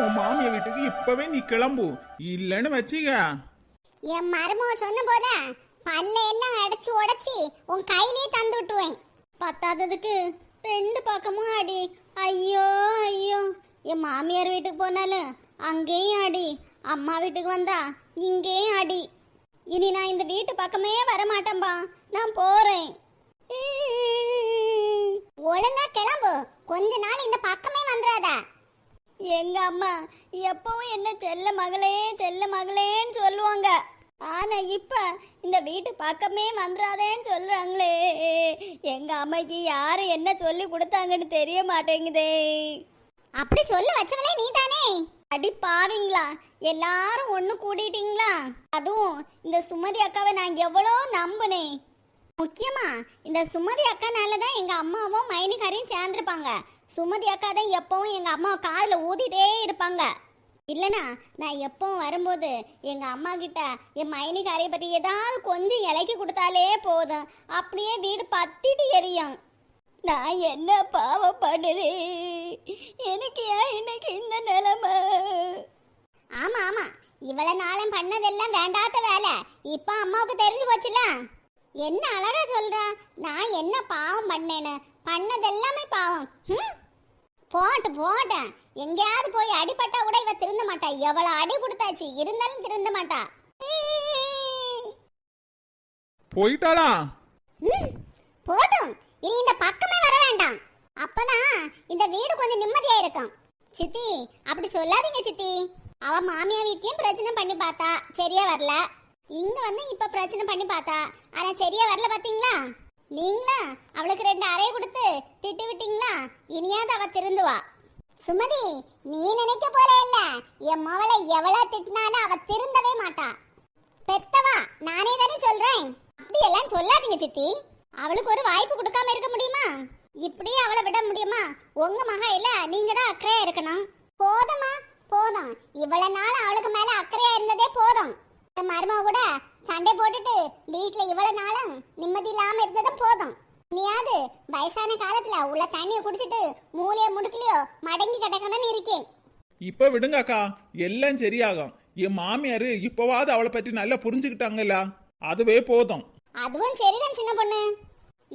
உன் மாமிய வீட்டுக்கு இப்பவே நீ கிளம்பு. இல்லைன்னு வச்சிக்க. என் மருமக சொன்ன போத பல்ல எல்லாம் அடைச்சு உடைச்சி உன் கையிலே தந்து விட்டுருவேன். பத்தாததுக்கு ரெண்டு பக்கமும் அடி ஐயோ ஐயோ. என் மாமியார் வீட்டுக்கு போனாலும் அங்கேயும் அடி அம்மா வீட்டுக்கு வந்தா இங்கேயும் அடி இனி நான் இந்த வீட்டு பக்கமே வரமாட்டேன்பா. நான் போறேன். ஒழுங்கா கிளம்பு. கொஞ்ச நாள் இந்த பக்கமே வந்துடாத. எங்க அம்மா எப்பவும் என்ன செல்ல மகளே செல்ல மகளேன்னு சொல்லுவாங்க. ஆனா இப்ப இந்த வீட்டு பக்கமே வந்துடாதேன்னு சொல்றாங்களே. எங்க அம்மைக்கு யாரு என்ன சொல்லி கொடுத்தாங்கன்னு தெரிய மாட்டேங்குதே. அப்படி சொல்ல வச்சவளே நீ தானே அடி பாவிங்களா எல்லாரும் ஒண்ணு கூடிட்டீங்களா? அதுவும் இந்த சுமதி அக்காவை நான் எவ்வளோ நம்புனேன். முக்கியமா இந்த சுமதி அக்கானால தான் எங்க அம்மாவும் மைனிகாரையும் சேர்ந்துருப்பாங்க. சுமதி அக்கா தான் எப்பவும் எங்க அம்மா காதுல ஊதிட்டே இருப்பாங்க. இல்லனா நான் எப்பவும் வரும்போது எங்க அம்மா கிட்ட என் மைனிகாரை பற்றி ஏதாவது கொஞ்சம் இலக்கி கொடுத்தாலே போதும். அப்படியே வீடு பத்திட்டு எரியும். நான் என்ன பாவம் எனக்கு ஏன் இன்னைக்கு இந்த நிலைமை? ஆமா ஆமா. இவ்வளவு நாளும் பண்ணதெல்லாம் வேண்டாத வேலை. இப்ப அம்மாவுக்கு தெரிஞ்சு போச்சுல என்ன அழகா சொல்றா? நான் என்ன பாவம் பண்ணேன்னு? பண்ணதெல்லாமே பாவம்? போட்டு போட்டேன் எங்கேயாவது போய் அடிபட்டா கூட இவ திருந்த மாட்டா. எவ்வளவு அடி கொடுத்தாச்சு இருந்தாலும் திருந்த மாட்டா. போயிட்டாளா? போட்டும். இனி இந்த பக்கமே வர வேண்டாம். அப்பதான் இந்த வீடு கொஞ்சம் நிம்மதியா இருக்கும் சித்தி அப்படி சொல்லாதீங்க சித்தி. அவ மாமியா வீட்லயும் பிரச்சனை பண்ணி பார்த்தா சரியா வரல. இங்க வந்து இப்ப பிரச்சனை பண்ணி பார்த்தா. ஆனா சரியா வரல பாத்தீங்களா? நீங்களா? அவளுக்கு ரெண்டு அறைய கொடுத்து திட்டு விட்டீங்களா? இனியாவது அவ திருந்துவா. சுமதி நீ நினைக்க போல இல்ல. என் மவளை எவ்வளவு திட்டினாலும் அவ திருந்தவே மாட்டா. பெத்தவா நானே தானே சொல்றேன். அப்படி எல்லாம் சொல்லாதீங்க சித்தி. அவளுக்கு ஒரு வாய்ப்பு கொடுக்காம இருக்க முடியுமா? இப்படியே அவளை விட முடியுமா? உங்க மக இல்ல நீங்க தான் அக்கறையா இருக்கணும். போதுமா போதும். இவ்வளவு நாள் அவளுக்கு மேல அக்கறையா இருந்ததே போதும். மருமக கூட சண்டை போட்டுட்டு வீட்டுல இவ்வளவு நாளும் நிம்மதி இல்லாம இருந்ததும் போதும். நீயாவது வயசான காலத்துல உள்ள தண்ணிய குடிச்சிட்டு மூலைய முடுக்கலையோ மடங்கி கிடக்கணும்னு இருக்கேன். இப்ப விடுங்க அக்கா எல்லாம் சரியாகும். என் மாமியாரு இப்பவாவது அவளை பற்றி நல்லா புரிஞ்சுக்கிட்டாங்கல்ல? அதுவே போதும். அதுவும் சரிதான் சின்ன பொண்ணு.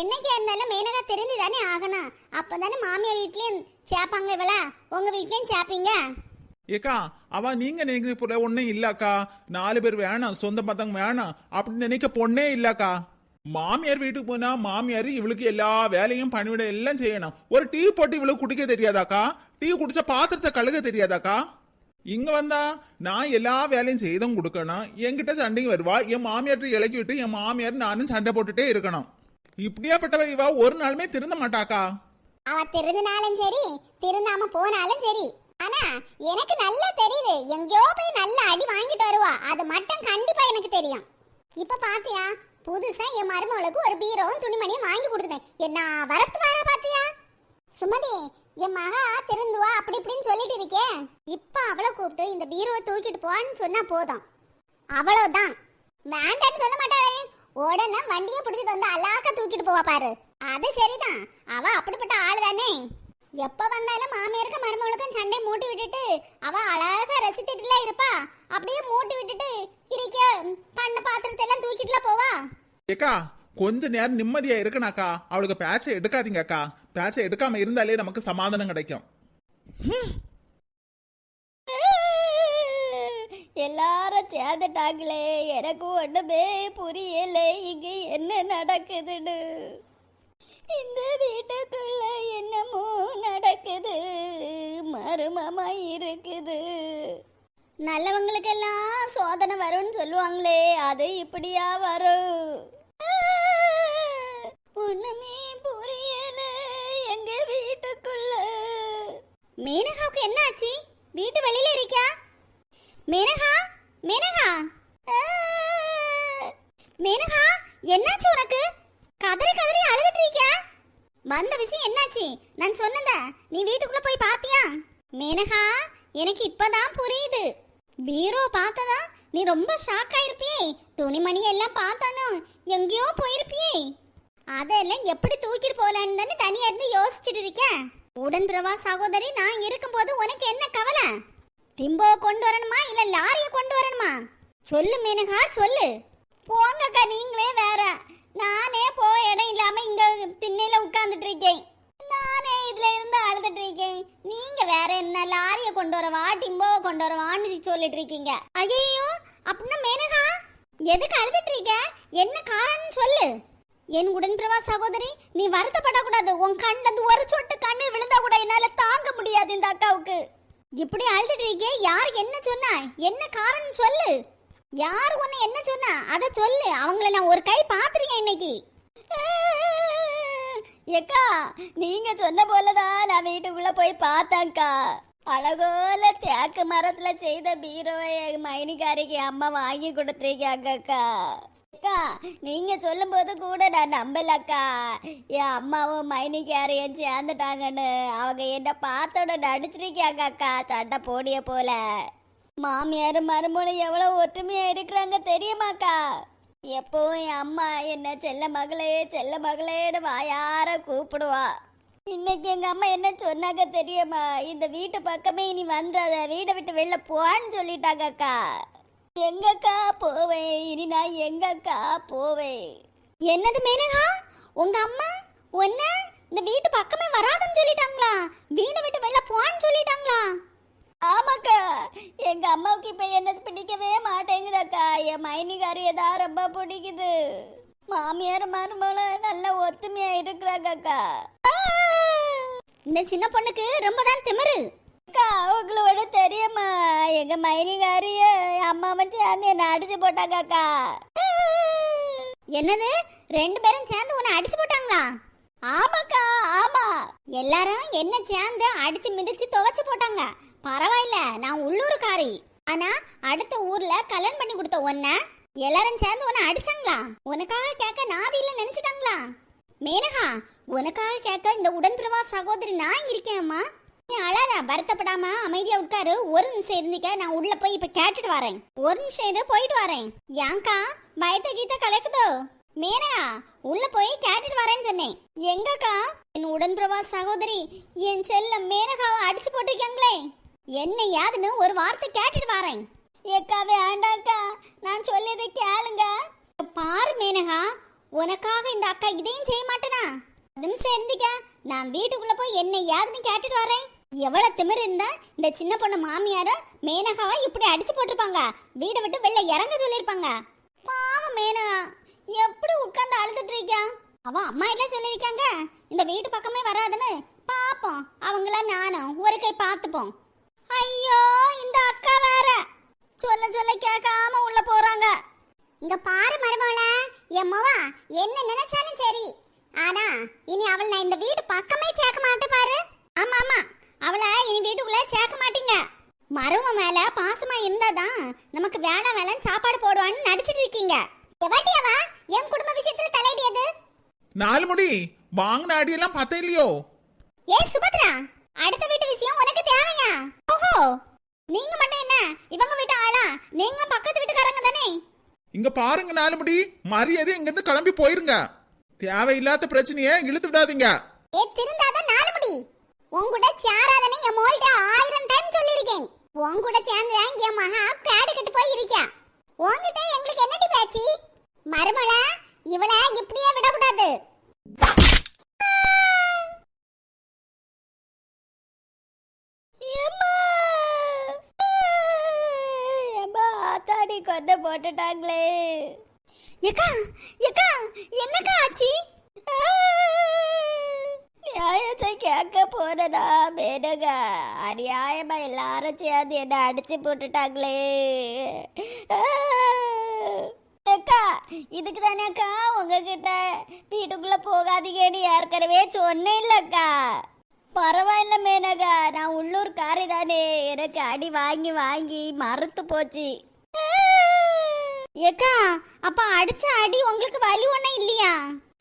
என்னைக்கா இருந்தாலும் மேனகா தெரிஞ்சு தானே ஆகணும். அப்பதானே மாமியார் வீட்லயும் சேப்பாங்க இவள? உங்க வீட்லயும் சேப்பீங்க. ஏக்கா அவ நீங்க நினைக்கிற போல ஒன்றும் இல்லக்கா. நாலு பேர் வேணாம் சொந்த பந்தங்க வேணாம். அப்படின்னு நினைக்க பொண்ணே இல்லக்கா. மாமியார் வீட்டுக்கு போனா மாமியார் இவளுக்கு எல்லா வேலையும் பணிவிட எல்லாம் செய்யணும். ஒரு டீ போட்டு இவளுக்கு குடிக்க தெரியாதாக்கா? டீ குடிச்ச பாத்திரத்தை கழுக தெரியாதாக்கா? இங்க வந்தா நான் எல்லா வேலையும் செய்தும் கொடுக்கணும். என்கிட்ட சண்டைக்கு வருவா. என் மாமியார்ட்டு இலக்கி விட்டு என் மாமியார் நானும் சண்டை போட்டுட்டே இருக்கணும். இப்படியாப்பட்டவ இவா ஒரு நாளுமே திருந்த மாட்டாக்கா. அவ திருந்தினாலும் சரி திருந்தாம போனாலும் சரி. ஆனா எனக்கு நல்லா தெரியுது. எங்கேயோ போய் நல்ல அடி வாங்கிட்டு வருவா. அது மட்டும் கண்டிப்பா எனக்கு தெரியும். இப்ப பாத்தியா புதுசா என் மருமகளுக்கு ஒரு பீரோவும் துணிமணியும் வாங்கி கொடுத்துட்டேன். என்ன வரத்து வர பாத்தியா? சுமதி என் மகா திருந்துவா அப்படி இப்படின்னு சொல்லிட்டு இருக்கே. இப்ப அவளை கூப்பிட்டு இந்த பீரோவை தூக்கிட்டு போன்னு சொன்னா போதும். அவ்வளவுதான். வேண்டான்னு சொல்ல மாட்டாளே. உடனே வண்டியை பிடிச்சிட்டு வந்து அலாக்க தூக்கிட்டு போவா பாரு. அது சரிதான். அவ அப்படிப்பட்ட ஆளுதானே. தானே எப்ப வந்தாலும் மாமியாருக்கும் மருமகளுக்கும் சண்டை மூட்டி விட்டுட்டு அவ அழகா ரசித்துட்டுல இருப்பா. அப்படியே மூட்டி விட்டுட்டு இருக்க பண்ண பாத்திரத்தை எல்லாம் தூக்கிட்டுல போவா. ஏக்கா கொஞ்ச நேரம் நிம்மதியா இருக்கணாக்கா அவளுக்கு பேச்சை எடுக்காதீங்க அக்கா பேச்சை எடுக்காம இருந்தாலே நமக்கு சமாதானம் கிடைக்கும். எல்லாரும் சேர்ந்துட்டாங்களே எனக்கு ஒண்ணுமே புரியல. இங்க என்ன நடக்குதுன்னு. இந்த வீட்டுக்குள்ள என்னமோ நடக்குது. மர்மமா இருக்குது. நல்லவங்களுக்கெல்லாம் சோதனை வரும்னு சொல்லுவாங்களே அது இப்படியா வரும்? ஒண்ணுமே புரியல எங்க வீட்டுக்குள்ள. மேனகாவுக்கு என்ன ஆச்சு வீட்டு வெளியில இருக்கா மேனகா? மேனகா! மேனகா என்னாச்சு உனக்கு? கதறி கதறி அழுதுட்டு இருக்கியா? வந்த விஷயம் என்னாச்சு? நான் சொன்னத நீ வீட்டுக்குள்ள போய் பாத்தியா? மேனகா எனக்கு இப்பதான் புரியுது. பீரோ பார்த்ததா? நீ ரொம்ப ஷாக் ஆயிருப்பியே. துணிமணி எல்லாம் பார்த்தானோ? எங்கேயோ போயிருப்பியே. அதெல்லாம் எப்படி தூக்கிட்டு போலான்னு தானே தனியா இருந்து யோசிச்சுட்டு இருக்கேன். உடன் பிரவா சகோதரி நான் இருக்கும்போது உனக்கு என்ன கவலை? டிம்போ கொண்டு வரணுமா? இல்ல லாரிய கொண்டு வரணுமா? சொல்லு மேனகா சொல்லு. போங்கக்கா நீங்களே வேற. நானே போ இடம் இல்லாம இங்க திண்ணையில உட்கார்ந்துட்டு இருக்கேன் நானே இதுல இருந்து அழுதுட்டு இருக்கேன் நீங்க வேற என்ன லாரிய கொண்டு வரவா டிம்போ கொண்டு வரவான்னு சொல்லிட்டு இருக்கீங்க ஐயோ அப்படின்னா மேனகா? எதுக்கு அழுதுட்டு இருக்க என்ன காரணம் சொல்லு. என் உடன்பிரவா சகோதரி நீ வருத்தப்படக்கூடாது. உன் கண்ணது ஒரு சொட்டு கண்ணீர் விழுந்தா கூட என்னால தாங்க முடியாது இந்த அக்காவுக்கு. இப்படி அழுதுட்டு இருக்கே யார் என்ன சொன்னா? என்ன காரணம் சொல்லு. யார் உன்னை என்ன சொன்னா? அத சொல்லு. அவங்கள நான் ஒரு கை பாத்துருக்கேன் இன்னைக்கு. ஏக்கா நீங்க சொன்ன போலதான் நான் வீட்டுக்குள்ள போய் பார்த்தாக்கா அழகோல தேக்கு மரத்துல செய்த பீரோவை மைனிகாரிக்கு அம்மா வாங்கி கொடுத்துருக்காங்க அக்கா அக்கா நீங்க சொல்லும் போது கூட நான் நம்பலக்கா. என் அம்மாவும் மைனிக்காரையும் சேர்ந்துட்டாங்கன்னு அவங்க என்ன பார்த்தோட நடிச்சிருக்காங்க அக்கா சண்டை போடிய போல. மாமியார் மருமகளும் எவ்வளவு ஒற்றுமையா இருக்கிறாங்க தெரியுமாக்கா? எப்பவும் என் அம்மா என்ன செல்ல மகளே செல்ல மகளேன்னு வாயார கூப்பிடுவா. இன்னைக்கு எங்க அம்மா என்ன சொன்னாங்க தெரியுமா? இந்த வீட்டு பக்கமே இனி வந்துடாத வீடை விட்டு வெளில போவான்னு சொல்லிட்டாங்கக்கா. எங்கக்கா போவேன்? இனி நான் எங்கக்கா போவேன்? என்னது மேனகா? உங்க அம்மா? ஒன்ன? இந்த வீட்டு பக்கமே வராதுன்னு சொல்லிட்டாங்களா? வீடை விட்டு வெளில போவான்னு சொல்லிட்டாங்களா? ஆமாக்கா. அம்மாவுக்கு இப்ப என்ன பிடிக்கவே மாட்டேங்குதாக்கா என் மைனிகாரிய தான் ரொம்ப பிடிக்குது. மாமியார் மருமகள நல்ல ஒத்துமையா இருக்கிறாங்கக்கா இந்த சின்ன பொண்ணுக்கு ரொம்ப தான் திமிரு. அக்கா அவங்களோட தெரியுமா? எங்க மைனிகாரிய அம்மாவும் சேர்ந்து என்ன அடிச்சு போட்டாங்கக்கா என்னது? ரெண்டு பேரும் சேர்ந்து உன்னை அடிச்சு போட்டாங்களா? ஆமாக்கா ஆமா. எல்லாரும் என்ன சேர்ந்து அடிச்சு மிதிச்சு துவைச்சு போட்டாங்க. பரவாயில்ல நான் உள்ளூர்காரி. ஆனா அடுத்த ஊர்ல கல்யாணம் பண்ணி கொடுத்த உன்ன எல்லாரும் சேர்ந்து உன்னை அடிச்சாங்களா? உனக்காக கேட்க நாதி இல்ல நினைச்சிட்டாங்களா? மேனகா உனக்காக கேட்க இந்த உடன்பிரவா சகோதரி நான் இங்க இருக்கேன்மா. நீ அழாத வருத்தப்படாம அமைதியா உட்காரு. ஒரு நிமிஷம் இருந்திக்க நான் உள்ள போய் இப்ப கேட்டுட்டு வரேன். ஒரு நிமிஷம் இரு போயிட்டு வரேன். ஏங்கா பயத்த கீத கலக்குதோ? மேனகா உள்ள போய் கேட்டுட்டு வரேன்னு சொன்னேன். எங்கக்கா? என் உடன்பிரவா சகோதரி என் செல்ல மேனகாவை அடிச்சு போட்டிருக்காங்களே. என்ன யாதுன்னு ஒரு வார்த்தை கேட்டுட்டு வரேன். ஏக்கா வேண்டாக்கா நான் சொல்லியதை கேளுங்க. பாரு மேனகா உனக்காக இந்த அக்கா இதையும் செய்ய மாட்டேனா? நிமிஷம் இருந்திக்க நான் வீட்டுக்குள்ள போய் என்ன யாதுன்னு கேட்டுட்டு வரேன். எவ்வளவு திமிரு இருந்தா இந்த சின்ன பொண்ணு மாமியார மேனகாவை இப்படி அடிச்சு போட்டிருப்பாங்க. வீடை விட்டு வெளில இறங்க சொல்லியிருப்பாங்க. பாவம் மேனகா எப்படி உட்கார்ந்து அழுதுட்டு இருக்கா? அவ அம்மா இல்ல சொல்லியிருக்காங்க? இந்த வீட்டு பக்கமே வராதுன்னு. பாப்போம் அவங்கள நானும் ஒரு கை பார்த்துப்போம். ஐயோ இந்த அக்கா வேற. சொல்ல சொல்ல கேட்காம உள்ள போறாங்க. இங்க பாரு மருமகள என் மவா என்ன நினைச்சாலும் சரி. ஆனா இனி அவள் நான் இந்த வீட்டு பக்கமே சேர்க்க மாட்டேன் பாரு. ஆமா ஆமா. அவளை இனி வீட்டுக்குள்ள சேர்க்க மாட்டீங்க. மரும மேல பாசமா இருந்தாதான் நமக்கு வேணாம் வேலைன்னு சாப்பாடு போடுவான்னு நடிச்சிட்டு இருக்கீங்க. எவாட்டியாவா? என் குடும்ப விஷயத்துல தலையிடியது நாலு முடி வாங்கின அடியெல்லாம் பார்த்தா இல்லையோ? ஏ சுபத்ரா! அடுத்த வீட்டு விஷயம் உனக்கு தேவையா? ஓஹோ! நீங்க மட்டும் என்ன? இவங்க வீட்டு ஆளா? நீங்க பக்கத்து வீட்டுக்காரங்க தானே? இங்க பாருங்க நாலு முடி மரியாதை இங்க இருந்து கிளம்பி போயிருங்க. தேவையில்லாத பிரச்சனையை இழுத்து விடாதீங்க. ஏ திருந்தாதான் நாலு முடி உன்கூட சேராதனே என் மோள்கிட்ட ஆயிரம் டைம் சொல்லியிருக்கேன். உன்கூட சேர்ந்து என் மகா காடு கட்டு போய் இருக்கா உன்கிட்ட எங்களுக்கு என்னடி பேச்சு? மருமல இவளை இப்படியே விடக்கூடாது. ஆத்தாடி கொண்டு போட்டுட்டாங்களே. எக்கா எக்கா என்னக்கா ஆச்சு? நியாயத்தை கேட்க போனடா மேனகா? அநியாயமா எல்லாரும் சேர்ந்து என்ன அடிச்சு போட்டுட்டாங்களே. அக்கா இதுக்கு தானே அக்கா உங்ககிட்ட வீட்டுக்குள்ள போகாதீங்கன்னு ஏற்கனவே சொன்னேன் இல்லக்கா பரவாயில்ல மேனகா நான் உள்ளூர் காரி தானே எனக்கு அடி வாங்கி வாங்கி மறுத்து போச்சு. ஏக்கா அப்ப அடிச்ச அடி உங்களுக்கு வலி ஒன்றும் இல்லையா?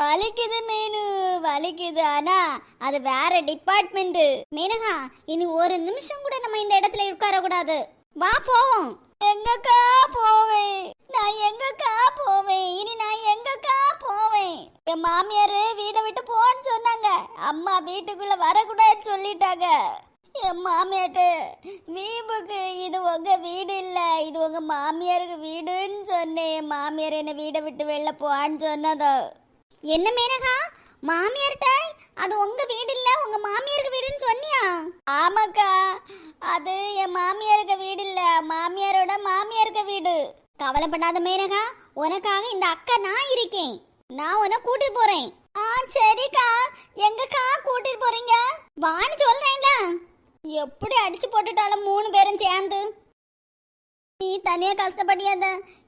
வலிக்குது மீனு வலிக்குது. ஆனா அது வேற டிபார்ட்மெண்ட் மீனகா இனி ஒரு நிமிஷம் கூட நம்ம இந்த இடத்துல உட்கார கூடாது வா போவோம். போவான்னு என்ன மேனகா? மாமியார்கிட்ட? அது உங்க வீடு இல்ல உங்க மாமியாருக்கு வீடுன்னு சொன்னியா? ஆமாக்கா. அது என் மாமியாருக்கு வீடு இல்ல மாமியாரோட மாமியாருக்கு வீடு. கவலைப்படாத மேனகா. உனக்காக இந்த அக்கா நான் இருக்கேன். நான் உன்னை கூட்டிட்டு போறேன். ஆ சரிக்கா. எங்கக்கா கூட்டிட்டு போறீங்க? வான்னு சொல்றேன்ல எப்படி அடிச்சு போட்டுட்டாலும் மூணு பேரும் சேர்ந்து நீ தனியா கஷ்டப்படியாத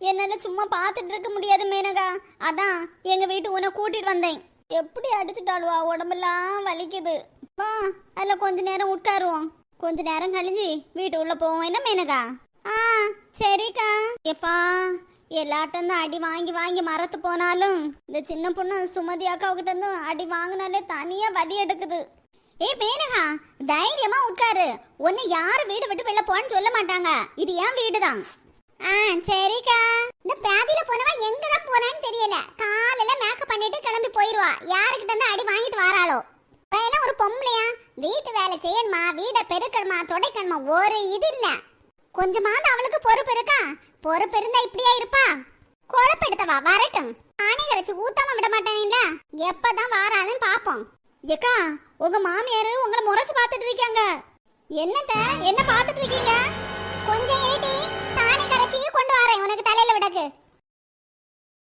என்னால சும்மா பார்த்துட்டு இருக்க முடியாது மேனகா. அதான் எங்க வீட்டு உன்னை கூட்டிட்டு வந்தேன். எப்படி அடிச்சுட்டாளுவா? உடம்பெல்லாம் வலிக்குது. வா அதுல கொஞ்ச நேரம் உட்காருவோம். கொஞ்ச நேரம் கழிஞ்சு வீட்டு உள்ள போவோம். என்ன மேனகா? ஆ சரிக்கா. எப்பா எல்லாட்டும் தான் அடி வாங்கி வாங்கி மறத்து போனாலும் இந்த சின்ன பொண்ணு சுமதி அக்காவுக்கிட்ட இருந்தும் அடி வாங்கினாலே தனியா வலி எடுக்குது. ஏ மேனகா தைரியமா உட்காரு. உன்னை யாரும் வீடு விட்டு வெளில போன்னு சொல்ல மாட்டாங்க. இது ஏன் வீடு தான் ஆ சரிக்கா. இந்த பேதியில போனவ எங்க தான் போறான்னு தெரியல. காலையில மேக்கப் பண்ணிட்டு கிளம்பி போயிருவா. யாருக்கிட்ட இருந்து அடி வாங்கிட்டு வாராளோ? எல்லாம் ஒரு பொம்பளையா? வீட்டு வேலை செய்யணுமா? வீடை பெருக்கணுமா? துடைக்கணுமா? ஒரு இது இல்ல. கொஞ்சமாவது அவளுக்கு பொறுப்பு இருக்கா? பொறுப்பு இருந்தா இப்படியா இருப்பா? குழப்பெடுத்தவா? வரட்டும். ஆணை கரைச்சு ஊத்தாம விட மாட்டேன்ல? எப்பதான் வாராளுன்னு பாப்போம். ஏக்கா உங்க மாமியார் உங்களை முறைச்சு பார்த்துட்டு இருக்காங்க. என்னத்த? என்ன பார்த்துட்டு இருக்கீங்க? கொஞ்சம் ஏட்டி சாணி கரைச்சி கொண்டு வரேன். உனக்கு தலையில விடக்கு.